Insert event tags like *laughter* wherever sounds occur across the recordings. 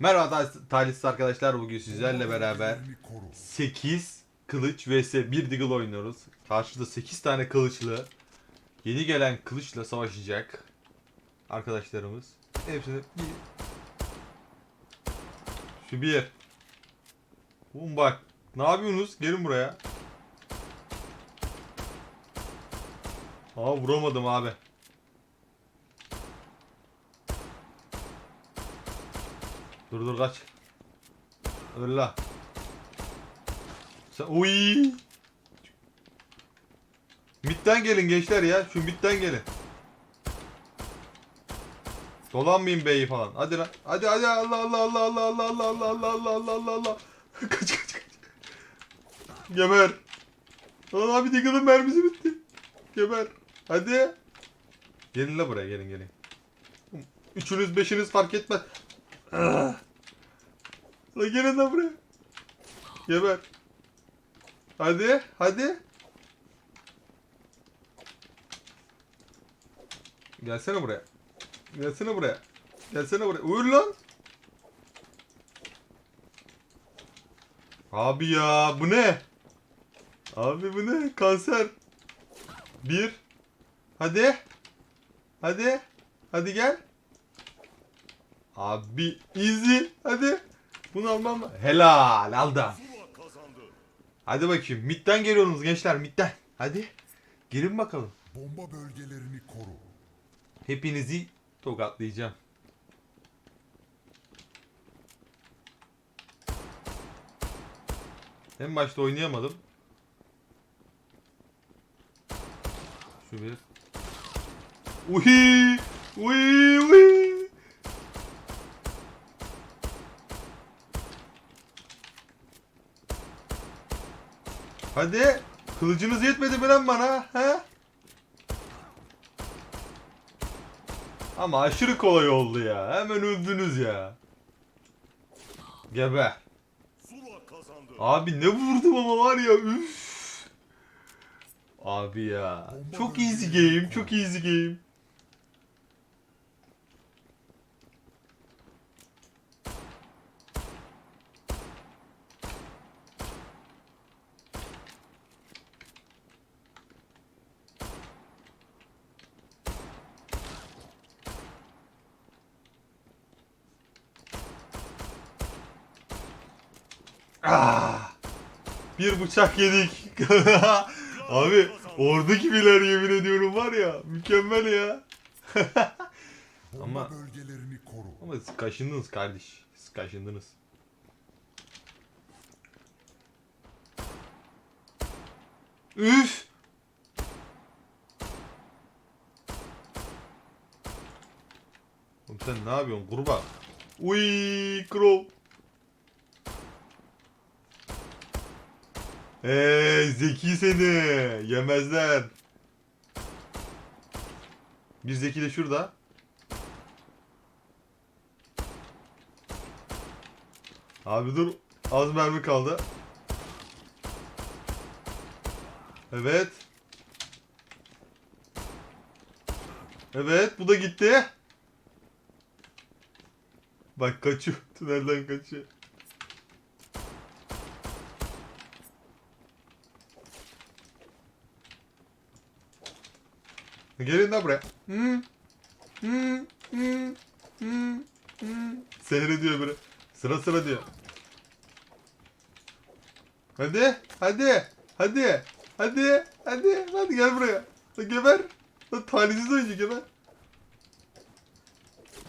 Merhaba tal- talihsiz arkadaşlar bugün sizlerle beraber 8 kılıç vs 1 Deagle oynuyoruz. Karşıda 8 tane kılıçlı yeni gelen kılıçla savaşacak arkadaşlarımız. Hepsini bir Şu bir Oğlum bak ne yapıyorsunuz? Gelin buraya. Aa vuramadım abi. Dur dur kaç. Öl la. Sen uy. Midden gelin gençler ya. Şu midden gelin. Dolanmayın beyi falan. Hadi lan. Hadi hadi Allah Allah Allah Allah Allah Allah Allah Allah Allah Allah Allah Allah. kaç kaç kaç. Geber. Lan abi Deagle'ın mermisi bitti. Geber. Hadi. Gelin la buraya gelin gelin. Üçünüz beşiniz fark etmez. Ah. La gelin lan buraya. Geber. Hadi, hadi. Gelsene buraya. Gelsene buraya. Gelsene buraya. Uyur lan. Abi ya bu ne? Abi bu ne? Kanser. Bir. Hadi. Hadi. Hadi gel. Abi easy. Hadi. Bunu almam lazım. Helal aldım. Hadi bakayım. Midden geliyorsunuz gençler midden. Hadi. Girin bakalım. Bomba bölgelerini koru. Hepinizi tokatlayacağım. En başta oynayamadım. Şu bir. Uhi! Uhi! Uhi! Hadi. Kılıcınız yetmedi mi lan bana? He? Ama aşırı kolay oldu ya. Hemen öldünüz ya. Kazandı. Abi ne vurdum ama var ya üf. Abi ya. Çok easy game, çok easy game. Ah! Bir bıçak yedik. *laughs* Abi ordu gibiler yemin ediyorum var ya. Mükemmel ya. *laughs* Ama- bölgelerini koru. Ama siz kaşındınız kardeş. Siz kaşındınız. Üf! Oğlum sen ne yapıyorsun kurbağa? Uy, Crow. Eee zeki seni. Yemezler. Bir zeki de şurada. Abi dur. Az mermi kaldı. Evet. Evet bu da gitti. Bak kaçıyor. *laughs* Tünelden kaçıyor. Gelin buraya. Hı. Hı. Hı. Hı. Hı. Seyrediyor biri. Sıra sıra diyor. Hadi, hadi, hadi, hadi, hadi, hadi gel buraya. Lan Geber. Lan talihsiz oyuncu geber.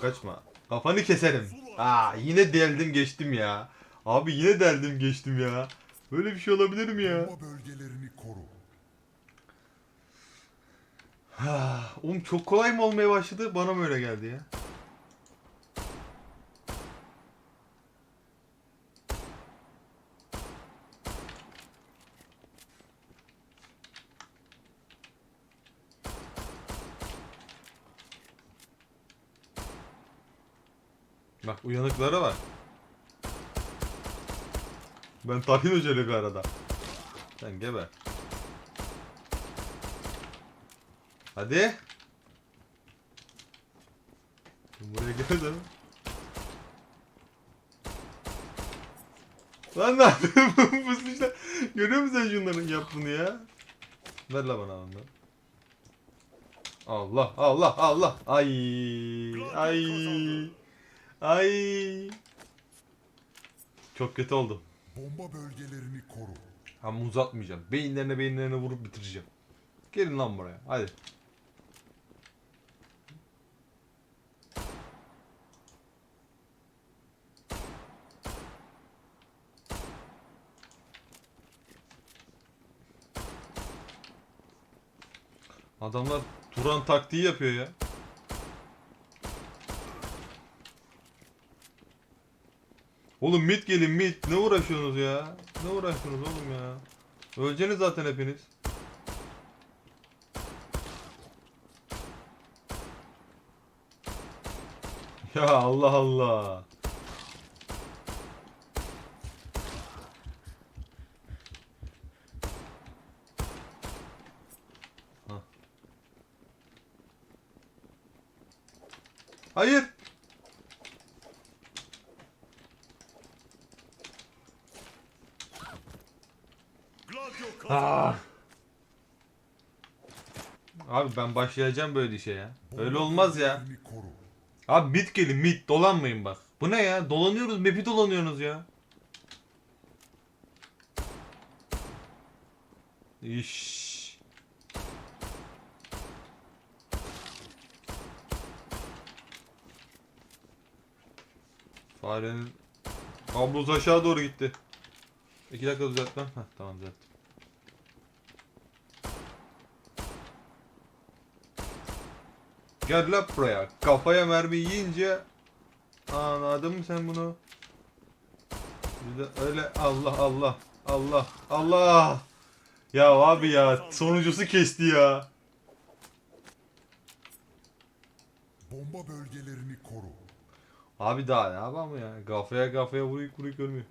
Kaçma. Kafanı keserim. Aa yine deldim geçtim ya. Abi yine deldim geçtim ya. Böyle bir şey olabilir mi ya? Bomba bölgelerini koru. Ah, Oğlum çok kolay mı olmaya başladı? Bana mı öyle geldi ya? Bak uyanıklara bak. Ben Tahin Hoca'yla bir arada. Sen geber. Hadi. Buraya gel de. Lan ne yapıyorsun? *laughs* Fısmışlar. Görüyor musun şunların yaptığını ya? Ver la bana onu. Allah Allah Allah. Ay ay ay. Çok kötü oldu. Bomba bölgelerini koru. Ama uzatmayacağım. Beyinlerine beyinlerine vurup bitireceğim. Gelin lan buraya. Hadi. Adamlar Turan taktiği yapıyor ya. Oğlum mid gelin mid. Ne uğraşıyorsunuz ya? Ne uğraşıyorsunuz oğlum ya? Öleceğiniz zaten hepiniz. Ya Allah Allah. Hayır. Ah. Abi ben başlayacağım böyle işe ya. Öyle olmaz ya. Abi mid gelin mid dolanmayın bak. Bu ne ya? Dolanıyoruz map'i dolanıyorsunuz ya. İş. Farenin kablosu aşağı doğru gitti. İki dakika düzeltmem. Heh, tamam düzelttim. Gel lan buraya. Kafaya mermi yiyince anladın mı sen bunu? Bir öyle Allah Allah Allah Allah. Ya abi ya sonuncusu kesti ya. Bomba bölgelerini koru. Abi daha ne yapalım ya? Kafaya kafaya vuruyuk vuruyuk ölmüyor.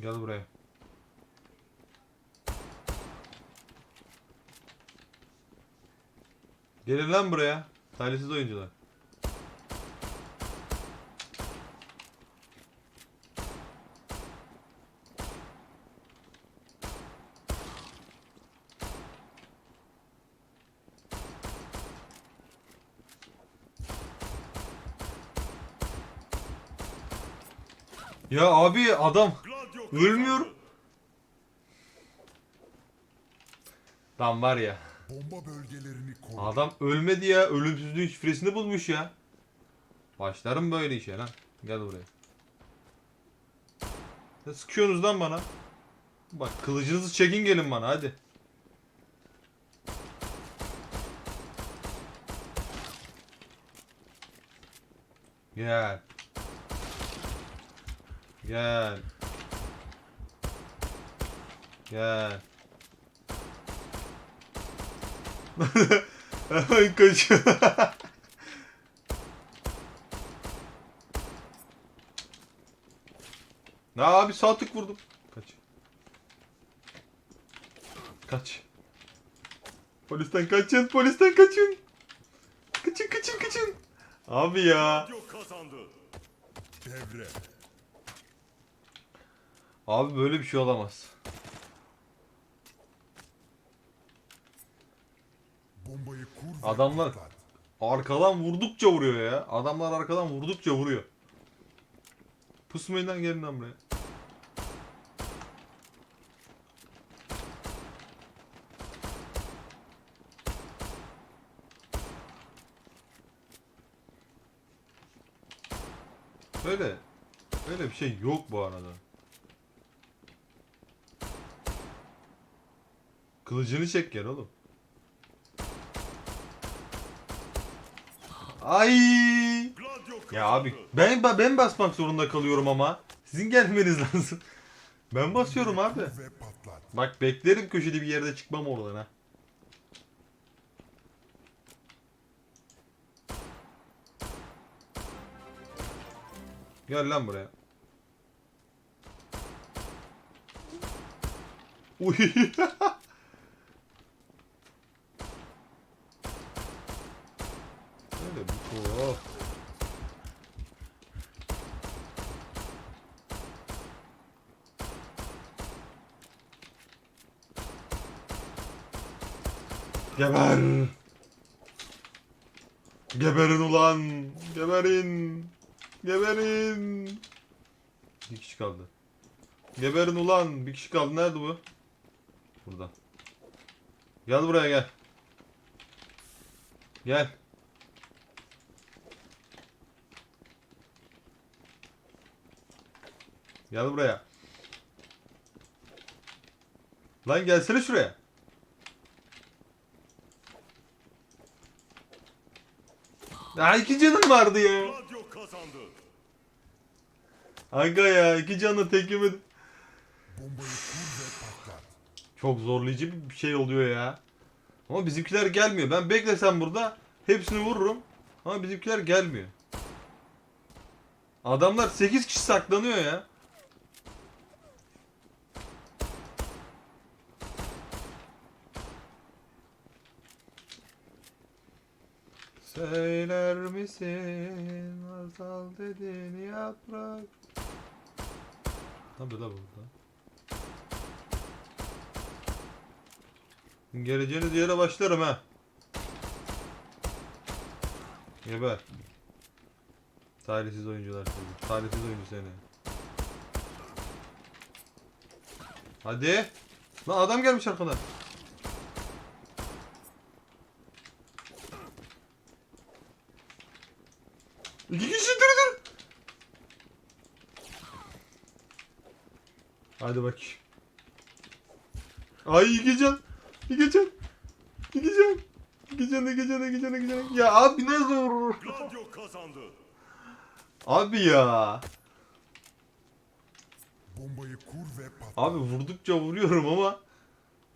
Gel buraya. Gelin lan buraya. Talihsiz oyuncular. Ya abi adam Gladio Ölmüyor. kazandı. Lan var ya Bomba bölgelerini koru. adam ölmedi ya ölümsüzlüğün şifresini bulmuş ya. Başlarım böyle işe lan. Gel buraya. Ne sıkıyorsunuz lan bana? Bak kılıcınızı çekin gelin bana hadi. Gel. Gel. Gel. Hemen kaçıyor. Ne abi sağ tık vurdum. Kaç. Kaç. Polisten kaçın, polisten kaçın. Kaçın, kaçın, kaçın. Abi ya. Devre. Abi böyle bir şey olamaz. Bombayı kur ve Adamlar- patlat. Arkadan vurdukça vuruyor ya. Adamlar arkadan vurdukça vuruyor. Pusmayın lan gelin lan buraya. Öyle. Öyle bir şey yok bu arada. Kılıcını çek gel oğlum. Ay! Ya abi ben ben basmak zorunda kalıyorum ama. Sizin gelmeniz *laughs* lazım. Ben basıyorum abi. Bak beklerim köşede bir yerde çıkmam oradan ha. Gel lan buraya. Uy. *laughs* Öyle bir tuhaf. Geber. Geberin ulan. Geberin. Geberin. Bir kişi kaldı. Geberin ulan. Bir kişi kaldı. Nerede bu? Burada. Gel buraya gel. Gel. Gel buraya. Lan gelsene şuraya. Ya iki canım vardı ya. Kazandı. Aga ya iki canla tek yemedim. Bombayı kur ve patlat. Çok zorlayıcı bir şey oluyor ya. Ama bizimkiler gelmiyor. Ben beklesem burada hepsini vururum. Ama bizimkiler gelmiyor. Adamlar 8 kişi saklanıyor ya. Söyler misin azal dediğin yaprak Tabii la burada. Geleceğiniz yere başlarım ha. Geber. Talihsiz oyuncular seni. Talihsiz oyuncu seni. Hadi. Lan adam gelmiş arkadan. İki kişi dur dur. Hadi bakayım. Ay can, iki can, iki can, iki can. Ya abi ne zor. Abi ya. Bombayı kur ve patlat. Abi vurdukça vuruyorum ama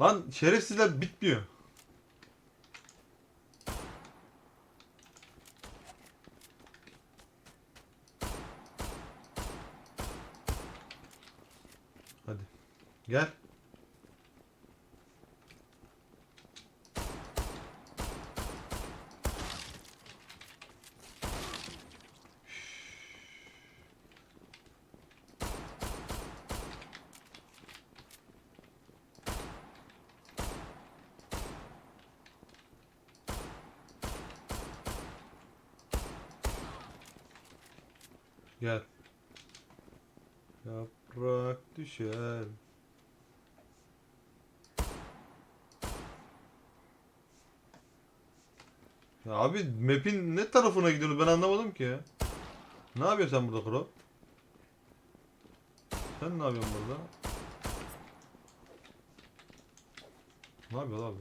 lan şerefsizler bitmiyor. Hadi. Gel. Gel. Yaprak düşer. Ya abi map'in ne tarafına gidiyorsun ben anlamadım ki ya. Ne yapıyorsun sen burada Kro? Sen ne yapıyorsun burada? Ne yapıyor abi?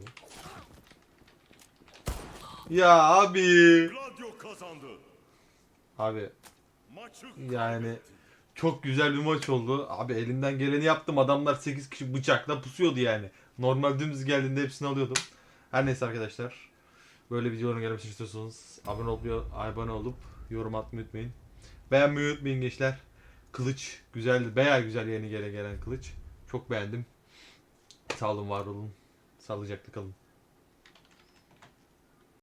Ya abi. Abi Yani çok güzel bir maç oldu. Abi elimden geleni yaptım. Adamlar 8 kişi bıçakla pusuyordu yani. Normal dümdüz geldiğinde hepsini alıyordum. Her neyse arkadaşlar. Böyle videoların gelmesini istiyorsanız abone olup, abone olup yorum atmayı unutmayın. Beğenmeyi unutmayın gençler. Kılıç güzeldi. Bayağı güzel yeni gele gelen kılıç. Çok beğendim. Sağ olun var olun. Sağlıcakla kalın.